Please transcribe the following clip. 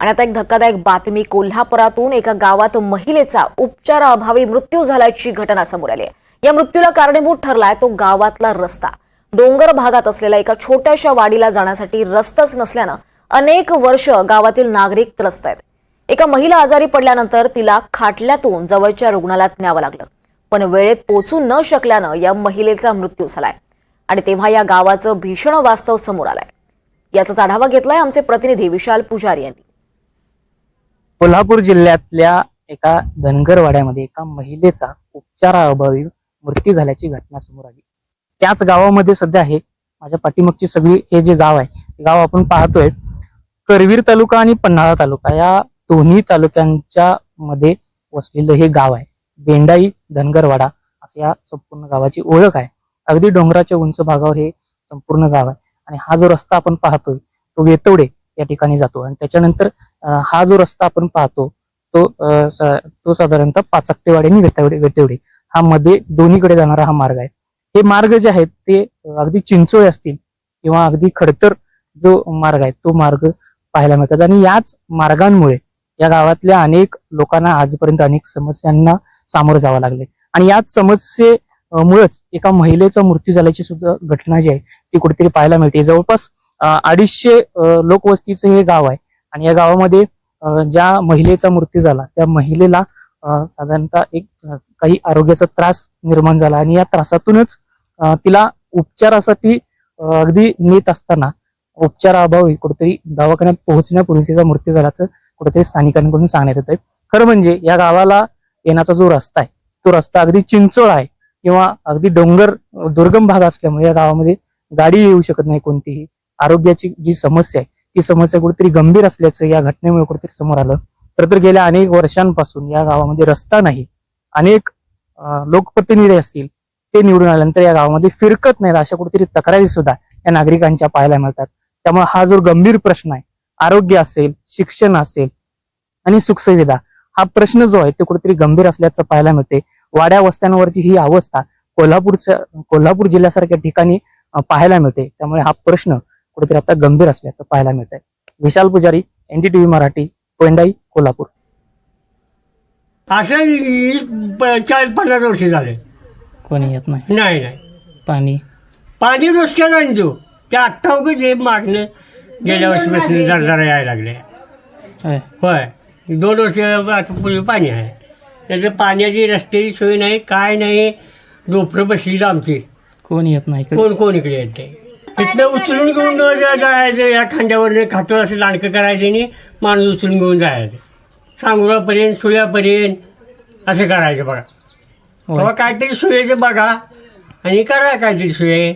आणि आता एक धक्कादायक बातमी कोल्हापुरातून एका गावात महिलेचा उपचाराअभावी मृत्यू झाल्याची घटना समोर आली आहे. या मृत्यूला कारणीभूत ठरलाय तो गावातला रस्ता. डोंगर भागात असलेल्या एका छोट्याशा वाडीला जाण्यासाठी रस्ताच नसल्यानं अनेक वर्ष गावातील नागरिक त्रस्त आहेत. एका महिला आजारी पडल्यानंतर तिला खाटल्यातून जवळच्या रुग्णालयात न्यावं लागलं. पण वेळेत पोचू न शकल्यानं या महिलेचा मृत्यू झालाय. आणि तेव्हा या गावाचं भीषण वास्तव समोर आलंय. याचाच आढावा घेतलाय आमचे प्रतिनिधी विशाल पुजारी यांनी. कोल्हापूर जिल्ह्यातल्या एका धनगरवाड्यामध्ये एका महिलेचा उपचाराअभावी मृत्यू झाल्याची घटना समोर आली. त्याच गावामध्ये सध्या आहे माझ्या पाठीमागची सगळी हे जे गाव आहे गाव आपण पाहतोय. करवीर तालुका आणि पन्हाळा तालुका या दोन्ही तालुक्यांच्या मध्ये वसलेलं हे गाव आहे. बेंडाई धनगरवाडा असं या संपूर्ण गावाची ओळख आहे. अगदी डोंगराच्या उंच भागावर हे संपूर्ण गाव आहे. आणि हा जो रस्ता आपण पाहतोय तो वेतवडे या ठिकाणी जातो. आणि त्याच्यानंतर हा जो रस्ता आपण पाहतो तो स- तो साधारणतः पाचकटेवाडी आणि वेतावडे वेटेवडी हा मध्ये दोन्हीकडे जाणारा हा मार्ग आहे. हे मार्ग जे आहेत ते अगदी चिंचोळे असतील किंवा अगदी खडतर जो मार्ग आहे तो मार्ग पाहायला मिळतात. आणि याच मार्गांमुळे या गावातल्या अनेक लोकांना आजपर्यंत अनेक समस्यांना सामोरं जावं लागले आणि याच समस्येमुळेच एका महिलेचा मृत्यू झाल्याची सुद्धा घटना जी आहे ती कुठेतरी पाहायला मिळते. जवळपास अडीचशे लोकवस्तीचं हे गाव आहे. आणि या गावामध्ये ज्या महिलेचा मृत्यू झाला त्या महिलेला साधारणतः एक काही आरोग्याचा त्रास निर्माण झाला. आणि या त्रासातूनच तिला उपचारासाठी अगदी नेत असताना उपचाराअभावी कुठेतरी दवाखान्यात पोहोचण्यापूर्वी तिचा मृत्यू झाल्याचं कुठेतरी स्थानिकांकडून सांगण्यात येत आहे खरं म्हणजे या गावाला येण्याचा जो रस्ता आहे तो रस्ता अगदी चिंचोळ आहे किंवा अगदी डोंगर दुर्गम भाग असल्यामुळे या गावामध्ये गाडी येऊ शकत नाही कोणतीही. आरोग्याची जी समस्या आहे ती समस्या कुठेतरी गंभीर असल्याचं या घटनेमुळे कुठेतरी समोर आलं. तर तर गेल्या अनेक वर्षांपासून या गावामध्ये रस्ता नाही. अनेक लोकप्रतिनिधी असतील ते निवडून आल्यानंतर या गावामध्ये फिरकत नाही अशा कुठेतरी तक्रारी सुद्धा या नागरिकांच्या पाहायला मिळतात. त्यामुळे हा जो गंभीर प्रश्न आहे आरोग्य असेल शिक्षण असेल आणि सुखसुविधा हा प्रश्न जो आहे तो कुठेतरी गंभीर असल्याचं पाहायला मिळते. वाड्या वस्त्यांवरची ही अवस्था कोल्हापूरच्या कोल्हापूर जिल्ह्यासारख्या ठिकाणी पाहायला मिळते. त्यामुळे हा प्रश्न कुठेतरी आता गंभीर असल्याचं पाहायला मिळत आहे विशाल पुजारी एनडीटीव्ही मराठी कोंडाई कोल्हापूर. असं चाळीस पन्नास वर्ष झाले. कोणी येत नाही. नाही नाही. पाणी. पाणी रोजक्यात आणतो ते. आत्ता उगं जे मागणं गेल्या वर्षीपासून जरा जरा यायला लागले. होय. दोन वर्ष आता पूर्वी पाणी आहे. त्याचं पाण्याची रस्त्याची सोय नाही काय नाही. डोपरं बसली आमची. कोण येत नाही कोण कोण इकडे येत? नाही तिथनं उचलून घेऊन जायचं या खांद्यावर खाटोळ असं लांडकं करायचं आणि माणूस उचलून घेऊन जायचं. सांगुळापर्यंत सुळ्यापर्यंत असं करायचं बघा. तेव्हा काहीतरी सोयीचं बघा. आणि करा काहीतरी सोय